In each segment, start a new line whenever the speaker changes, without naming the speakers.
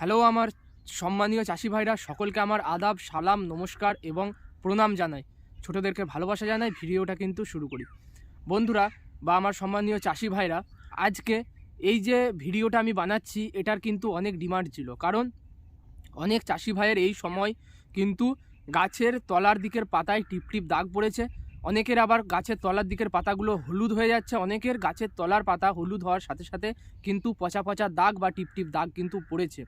Hello আমার সম্মানীয় চাষি ভাইরা, সকলকে আমার আদাব, সালাম, নমস্কার এবং প্রণাম জানাই। ছোটদেরকে ভালোবাসা জানাই, ভিডিওটা কিন্তু শুরু করি। বন্ধুরা বা আমার সম্মানীয় চাষি ভাইরা, আজকে এই যে ভিডিওটা আমি বানাচ্ছি, এটার কিন্তু অনেক ডিমান্ড ছিল। কারণ অনেক চাষি ভাইয়ের এই সময় কিন্তু গাছের তলার দিকের পাতায় টিপ টিপ দাগ পড়েছে। অনেকের আবার গাছের তলার দিকের পাতাগুলো হলুদ হয়ে যাচ্ছে, অনেকের গাছের তলার পাতা হলুদ হওয়ার সাথে সাথে কিন্তু পচা পচা দাগ বা টিপটিপ টিপ দাগ কিন্তু পড়েছে।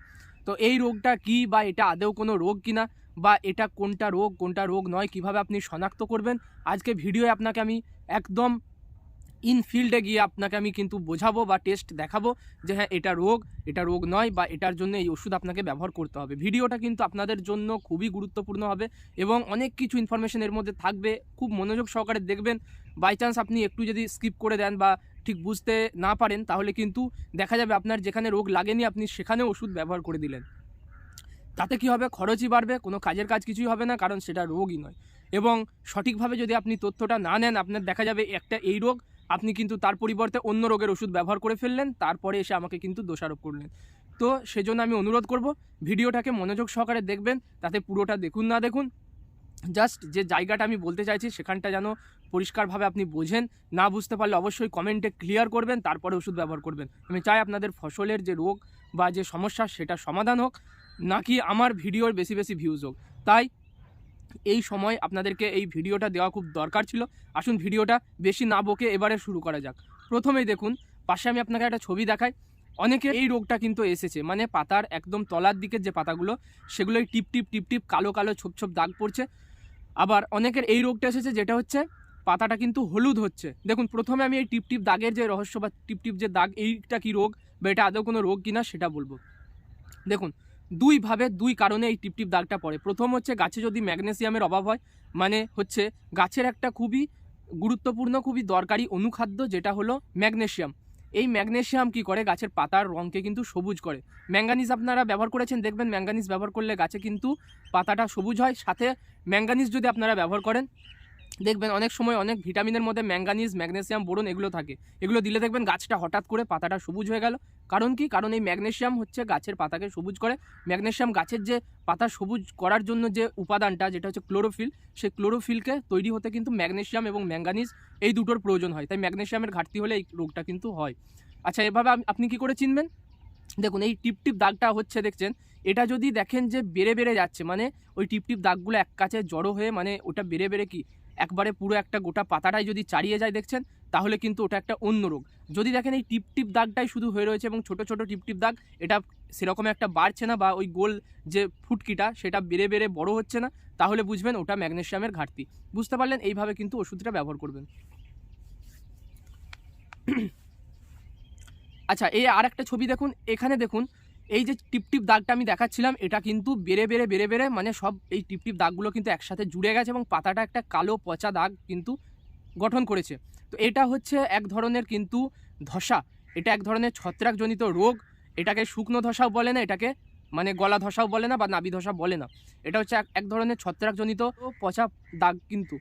তো এই রোগটা কি বা এটা আদেও কোনো রোগ কিনা বা এটা কোনটা রোগ কোনটা রোগ নয়, কীভাবে আপনি শনাক্ত করবেন আজকে ভিডিওয়ে আপনাকে আমি একদম ইন ফিল্ডে গিয়ে আপনাকে আমি কিন্তু বোঝাবো বা টেস্ট দেখাবো যে হ্যাঁ এটা রোগ এটা রোগ নয় বা এটার জন্য এই ওষুধ আপনাকে ব্যবহার করতে হবে। ভিডিওটা কিন্তু আপনাদের জন্য খুবই গুরুত্বপূর্ণ হবে এবং অনেক কিছু ইনফরমেশন এর মধ্যে থাকবে। খুব মনোযোগ সহকারে দেখবেন। বাই চান্স আপনি একটু যদি স্কিপ করে দেন বা ঠিক বুঝতে না পারেন, তাহলে কিন্তু দেখা যাবে আপনার যেখানে রোগ লাগেনি, আপনি সেখানেও ওষুধ ব্যবহার করে দিলেন। তাতে কি হবে? খরচই বাড়বে, কোনো কাজের কাজ কিছুই হবে না, কারণ সেটা রোগই নয়। এবং সঠিকভাবে যদি আপনি তথ্যটা না নেন, আপনার দেখা যাবে একটা এই রোগ আপনি কিন্তু তার পরিবর্তে অন্য রোগের ওষুধ ব্যবহার করে ফেললেন, তারপরে এসে আমাকে কিন্তু দোষারোপ করলেন। তো সেজন্য আমি অনুরোধ করব, ভিডিওটাকে মনোযোগ সহকারে দেখবেন, তাতে পুরোটা দেখুন না দেখুন। জাস্ট যে জায়গাটা আমি বলতে চাইছি, সেখানটা যেন পরিষ্কারভাবে আপনি বোঝেন। না বুঝতে পারলে অবশ্যই কমেন্টে ক্লিয়ার করবেন, তারপরে ওষুধ ব্যবহার করবেন। আমি চাই আপনাদের ফসলের যে রোগ বা যে সমস্যা, সেটা সমাধান হোক। নাকি আমার ভিডিওর বেশি বেশি ভিউজ হোক। তাই এই সময় আপনাদেরকে এই ভিডিওটা দেওয়া খুব দরকার ছিল। আসুন ভিডিওটা বেশি না বকে এবারে শুরু করা যাক। প্রথমেই দেখুন, পাশে আমি আপনাকে একটা ছবি দেখাই। অনেকে এই রোগটা কিন্তু এসেছে মানে পাতার একদম তলার দিকের যে পাতাগুলো, সেগুলোই টিপ টিপ টিপ টিপ, কালো কালো, ছোপ ছোপ দাগ পড়ছে। আবার অনেকের এই রোগটা এসেছে, যেটা হচ্ছে পাতাটা কিন্তু হলুদ হচ্ছে। দেখুন, প্রথমে আমি এই টিপ টিপ দাগের যে রহস্য বা টিপ টিপ যে দাগ, এইটা কি রোগ বা এটা আদৌ কোনো রোগ কিনা সেটা বলব। দেখুন দুইভাবে দুই কারণে এই টিপটিপ দাগটা পড়ে। প্রথম হচ্ছে, গাছে যদি ম্যাগনেসিয়ামের অভাব হয় মানে হচ্ছে গাছের একটা খুবই গুরুত্বপূর্ণ, খুবই দরকারি অনুখাদ্য, যেটা হলো ম্যাগনেসিয়াম। এই ম্যাগনেসিয়াম কি করে? গাছের পাতার রঙকে কিন্তু সবুজ করে। ম্যাঙ্গানিজ আপনারা ব্যবহার করেছেন? দেখবেন ম্যাঙ্গানিজ ব্যবহার করলে গাছে কিন্তু পাতাটা সবুজ হয়। সাথে ম্যাঙ্গানিজ যদি আপনারা ব্যবহার করেন দেখবেন অনেক সময় অনেক ভিটামিনের মধ্যে ম্যাঙ্গানিজ, ম্যাগনেসিয়াম, বোরন এগুলো থাকে। এগুলো দিলে দেখবেন গাছটা হঠাৎ করে পাতাটা সবুজ হয়ে গেল। কারণ কি? কারণ এই ম্যাগনেশিয়াম হচ্ছে গাছের পাতাকে সবুজ করে। ম্যাগনেশিয়াম গাছের যে পাতা সবুজ করার জন্য যে উপাদানটা, যেটা হচ্ছে ক্লোরোফিল, সেই ক্লোরোফিলকে তৈরি হতে কিন্তু ম্যাগনেশিয়াম এবং ম্যাঙ্গানিজ এই দুটোর প্রয়োজন হয়। তাই ম্যাগনেশিয়ামের ঘাটতি হলে এই রোগটা কিন্তু হয়। আচ্ছা এভাবে আপনি কি করে চিনবেন? দেখুন, এই টিপ টিপ দাগটা হচ্ছে দেখছেন, এটা যদি দেখেন যে বেড়ে বেড়ে যাচ্ছে মানে ওই টিপ টিপ দাগগুলো এক কাছে জড়ো হয়ে মানে ওটা বেড়ে বেড়ে কি একবারে পুরো একটা গোটা পাতাটাই যদি চারিয়ে যায় দেখছেন, তাহলে কিন্তু ওটা একটা অন্য রোগ। যদি দেখেন এই টিপ টিপ দাগটাই শুধু হয়ে রয়েছে এবং ছোট ছোট টিপ টিপ দাগ, এটা সেরকম একটা বাড়ছে না বা ওই গোল যে ফুটকিটা সেটা বেড়ে বেড়ে বড় হচ্ছে না, তাহলে বুঝবেন ওটা ম্যাগনেশিয়ামের ঘাটতি। বুঝতে পারলেন? এইভাবে কিন্তু ওষুধটা ব্যবহার করবেন। আচ্ছা এই আর একটা ছবি দেখুন। এখানে দেখুন এই যে টিপ টিপ দাগটা আমি দেখাচ্ছিলাম, এটা কিন্তু বেড়ে বেড়ে বেড়ে বেড়ে মানে সব এই টিপ টিপ দাগগুলো কিন্তু একসাথে জুড়ে গেছে এবং পাতাটা একটা কালো পচা দাগ কিন্তু গঠন করেছে। তো এটা হচ্ছে এক ধরনের কিন্তু ধসা, এটা এক ধরনের ছত্রাকজনিত রোগ, এটাকে শুকনো ধসাও বলে না, এটাকে মানে গলা ধসাও বলে না বা নাবি ধসা বলে না। এটা হচ্ছে এক- এক ধরনের ছত্রাকজনিত পচা দাগ কিন্তু।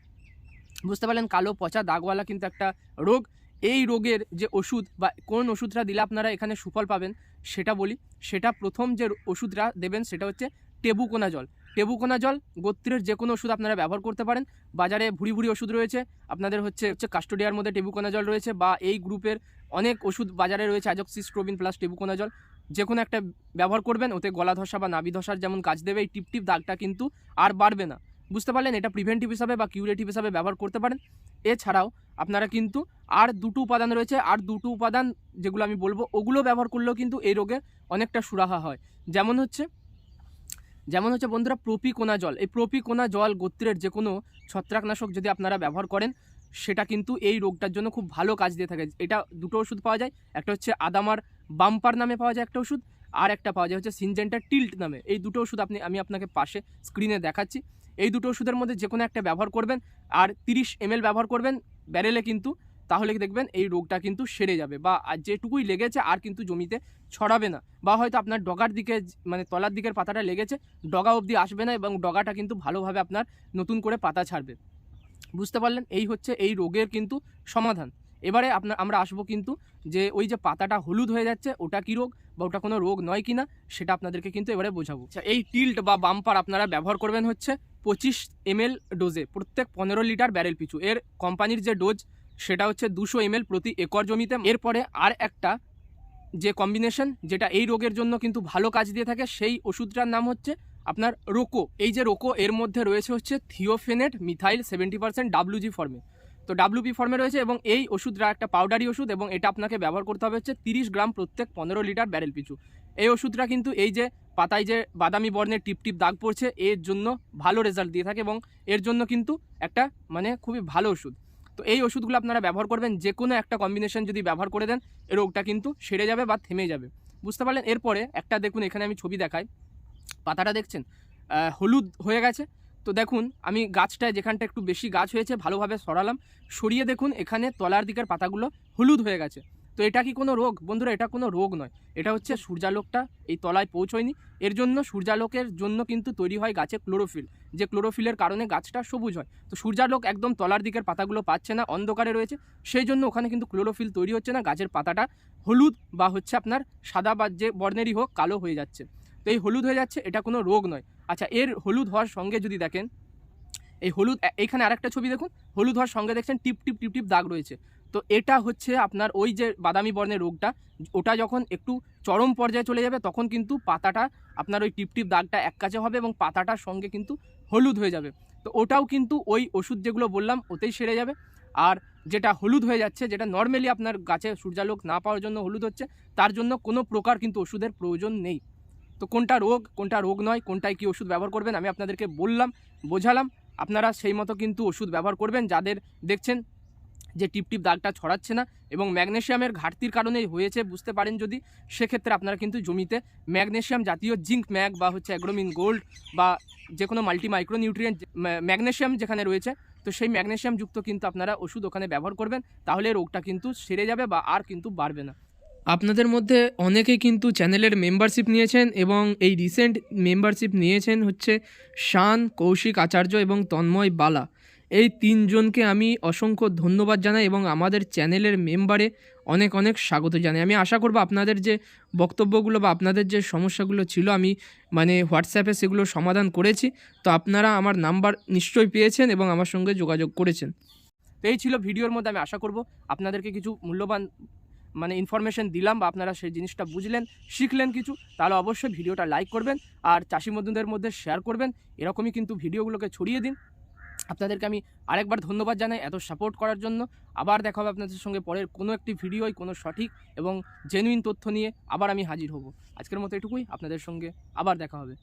বুঝতে পারলেন, কালো পচা দাগওয়ালা কিন্তু একটা রোগ। এই রোগের যে ওষুধ বা কোন ওষুধটা দিলে আপনারা এখানে সুফল পাবেন, সেটা বলি। সেটা প্রথম যে ওষুধটা দেবেন, সেটা হচ্ছে টেবুকোনা জল। টেবুকোনা জল গোত্রের যে কোনো ওষুধ আপনারা ব্যবহার করতে পারেন। বাজারে ভুড়ি ভুড়ি ওষুধ রয়েছে। আপনাদের হচ্ছে হচ্ছে কাস্টোডিয়ার মধ্যে টেবুকোনা জল রয়েছে বা এই গ্রুপের অনেক ওষুধ বাজারে রয়েছে অ্যাজক্সিস্ট্রোবিন প্লাস টেবুকোনা জল। যে কোনো একটা ব্যবহার করবেন, ওতে গলা ধসা বা নাভি ধসার যেমন কাজ দেবে, এই টিপ টিপ দাগটা কিন্তু আর বাড়বে না। বুঝতে পারলেন? এটা প্রিভেন্টিভ হিসাবে বা কিউরেটিভ হিসাবে ব্যবহার করতে পারেন। এছাড়াও আপনারা কিন্তু আর দুটো উপাদান রয়েছে, আর দুটো উপাদান যেগুলো আমি বলব, ওগুলো ব্যবহার করলেও কিন্তু এই রোগে অনেকটা সুরাহা হয়। যেমন হচ্ছে যেমন হচ্ছে বন্ধুরা প্রপিকোনা জল। এই প্রপিকোনা জল গোত্রের যে কোনো ছত্রাকনাশক যদি আপনারা ব্যবহার করেন, সেটা কিন্তু এই রোগটার জন্য খুব ভালো কাজ দিয়ে থাকে। এটা দুটো ওষুধ পাওয়া যায়, একটা হচ্ছে আদামার বাম্পার নামে পাওয়া যায় একটা ওষুধ, আর একটা পাওয়া যায় হচ্ছে সিনজেন্টা টিল্ট নামে। এই দুটো ওষুধ আপনি, আমি আপনাকে পাশে স্ক্রিনে দেখাচ্ছি। এই দুটো ওষুধের মধ্যে যে কোনো একটা ব্যবহার করবেন আর তিরিশ এম ব্যবহার করবেন ব্যারেলে কিন্তু, তাহলে দেখবেন এই রোগটা কিন্তু সেরে যাবে বা আর যেটুকুই লেগেছে আর কিন্তু জমিতে ছড়াবে না বা হয়তো আপনার ডগার দিকে মানে তলার দিকের পাতাটা লেগেছে, ডগা অবধি আসবে না এবং ডগাটা কিন্তু ভালোভাবে আপনার নতুন করে পাতা ছাড়বে। বুঝতে পারলেন? এই হচ্ছে এই রোগের কিন্তু সমাধান। এবারে আপনার, আমরা আসব কিন্তু যে ওই যে পাতাটা হলুদ হয়ে যাচ্ছে, ওটা কি রোগ বা ওটা কোনো রোগ নয় কিনা, সেটা আপনাদেরকে কিন্তু এবারে বোঝাবো। আচ্ছা এই টিল্ট বা বাম্পার আপনারা ব্যবহার করবেন হচ্ছে পঁচিশ এমএল ডোজে, প্রত্যেক পনেরো লিটার ব্যারেল পিছু। এর কোম্পানির যে ডোজ, সেটা হচ্ছে দুশো এমএল প্রতি একর জমিতে। এরপরে আর একটা যে কম্বিনেশন, যেটা এই রোগের জন্য কিন্তু ভালো কাজ দিয়ে থাকে, সেই ওষুধটার নাম হচ্ছে আপনার রোকো। এই যে রোকো, এর মধ্যে রয়েছে হচ্ছে thiophanate methyl seventy percent WG ফর্মে। তো ডাব্লুপি ফর্মে রয়েছে এবং এই ওষুধটা একটা পাউডারি ওষুধ এবং এটা আপনাকে ব্যবহার করতে হবে হচ্ছে তিরিশ গ্রাম প্রত্যেক পনেরো লিটার ব্যারেল পিছু। এই ওষুধটা কিন্তু এই যে পাতায় যে বাদামি বর্ণের টিপ টিপ দাগ পড়ছে, এর জন্য ভালো রেজাল্ট দিয়ে থাকে এবং এর জন্য কিন্তু একটা মানে খুবই ভালো ওষুধ। তো এই ওষুধগুলো আপনারা ব্যবহার করবেন যে কোনো একটা কম্বিনেশন যদি ব্যবহার করে দেন এই রোগটা কিন্তু সেরে যাবে বা থেমে যাবে। বুঝতে পারলেন? এরপরে একটা দেখুন, এখানে আমি ছবি দেখাই। পাতাটা দেখছেন? হলুদ হয়ে গেছে। তো দেখুন, আমি গাছটায় যেখানটা একটু বেশি গাছ হয়েছে, ভালোভাবে সরালাম। সরিয়ে দেখুন, এখানে তলার দিকের পাতাগুলো হলুদ হয়ে গেছে। তো এটা কি কোনো রোগ? বন্ধুরা, এটা কোনো রোগ নয়। এটা হচ্ছে সূর্যালোকটা এই তলায় পৌঁছয়নি। এর জন্য সূর্যালোকের জন্য কিন্তু তৈরি হয় গাছে ক্লোরোফিল। যে ক্লোরোফিলের কারণে গাছটা সবুজ হয়। তো সূর্যালোক একদম তলার দিকের পাতাগুলো পাচ্ছে না, অন্ধকারে রয়েছে। সেই জন্য ওখানে কিন্তু ক্লোরোফিল তৈরি হচ্ছে না, গাছের পাতাটা হলুদ বা হচ্ছে আপনার সাদা বা যে বর্ণেরই হোক, কালো হয়ে যাচ্ছে। তো এই হলুদ হয়ে যাচ্ছে, এটা কোনো রোগ নয়। আচ্ছা এর হলুদ হওয়ার সঙ্গে যদি দেখেন, এই হলুদ, এ- এইখানে আরেকটা ছবি দেখুন। হলুদ হওয়ার সঙ্গে দেখছেন, টিপ টিপ টিপ টিপ দাগ রয়েছে। তো এটা হচ্ছে আপনার ওই যে বাদামি বর্ণের রোগটা, ওটা যখন একটু চরম পর্যায়ে চলে যাবে, তখন কিন্তু পাতাটা আপনার ওই টিপ টিপ দাগটা এক কাছে হবে এবং পাতাটার সঙ্গে কিন্তু হলুদ হয়ে যাবে। তো ওটাও কিন্তু ওই ওষুধ যেগুলো বললাম, ওতেই সেরে যাবে। আর যেটা হলুদ হয়ে যাচ্ছে, যেটা নর্মালি আপনার গাছে সূর্যালোক না পাওয়ার জন্য হলুদ হচ্ছে, তার জন্য কোনো প্রকার কিন্তু ওষুধের প্রয়োজন নেই। তো কোনটা রোগ কোনটা রোগ নয়, কোনটায় কি ওষুধ ব্যবহার করবেন আমি আপনাদেরকে বললাম, বোঝালাম। আপনারা সেই মতো কিন্তু ওষুধ ব্যবহার করবেন, যাদের দেখছেন যে টিপ টিপ দাগটা ছড়াচ্ছে না এবং ম্যাগনেশিয়ামের ঘাটতির কারণেই হয়েছে, বুঝতে পারেন যদি, সেক্ষেত্রে আপনারা কিন্তু জমিতে ম্যাগনেশিয়াম জাতীয় জিঙ্ক, ম্যাগ বা হচ্ছে অ্যাগ্রোমিন গোল্ড বা যে কোনো মাল্টি মাইক্রোনিউট্রিয়েন্ট ম্যাগনেশিয়াম যেখানে রয়েছে, তো সেই ম্যাগনেশিয়াম যুক্ত কিন্তু আপনারা ওষুধ ওখানে ব্যবহার করবেন, তাহলে রোগটা কিন্তু সেরে যাবে বা আর কিন্তু বাড়বে না। আপনাদের মধ্যে অনেকেই কিন্তু চ্যানেলের মেম্বারশিপ নিয়েছেন এবং এই রিসেন্ট মেম্বারশিপ নিয়েছেন হচ্ছে শান কৌশিক আচার্য এবং তন্ময় বালা। এই তিনজনকে আমি অসংখ্য ধন্যবাদ জানাই এবং আমাদের চ্যানেলের মেম্বারে অনেক অনেক স্বাগত জানাই। আমি আশা করব আপনাদের যে বক্তব্যগুলো বা আপনাদের যে সমস্যাগুলো ছিল, আমি মানে হোয়াটসঅ্যাপে সেগুলো সমাধান করেছি। তো আপনারা আমার নাম্বার নিশ্চয়ই পেয়েছেন এবং আমার সঙ্গে যোগাযোগ করেছেন। তো এই ছিল ভিডিওর মধ্যে আমি আশা করব আপনাদেরকে কিছু মূল্যবান মানে ইনফরমেশন দিলাম বা আপনারা সেই জিনিসটা বুঝলেন, শিখলেন কিছু, তাহলে অবশ্যই ভিডিওটা লাইক করবেন আর চাষি বন্ধুদের মধ্যে শেয়ার করবেন। এরকমই কিন্তু ভিডিওগুলোকে ছড়িয়ে দিন। আপনাদেরকে আমি আরেকবার ধন্যবাদ জানাই এত সাপোর্ট করার জন্য। আবার দেখা হবে আপনাদের সঙ্গে পরের কোনো একটি ভিডিওয় কোনো সঠিক এবং জেনুইন তথ্য নিয়ে আবার আমি হাজির হব। আজকের মতো এটুকুই, আপনাদের সঙ্গে আবার দেখা হবে।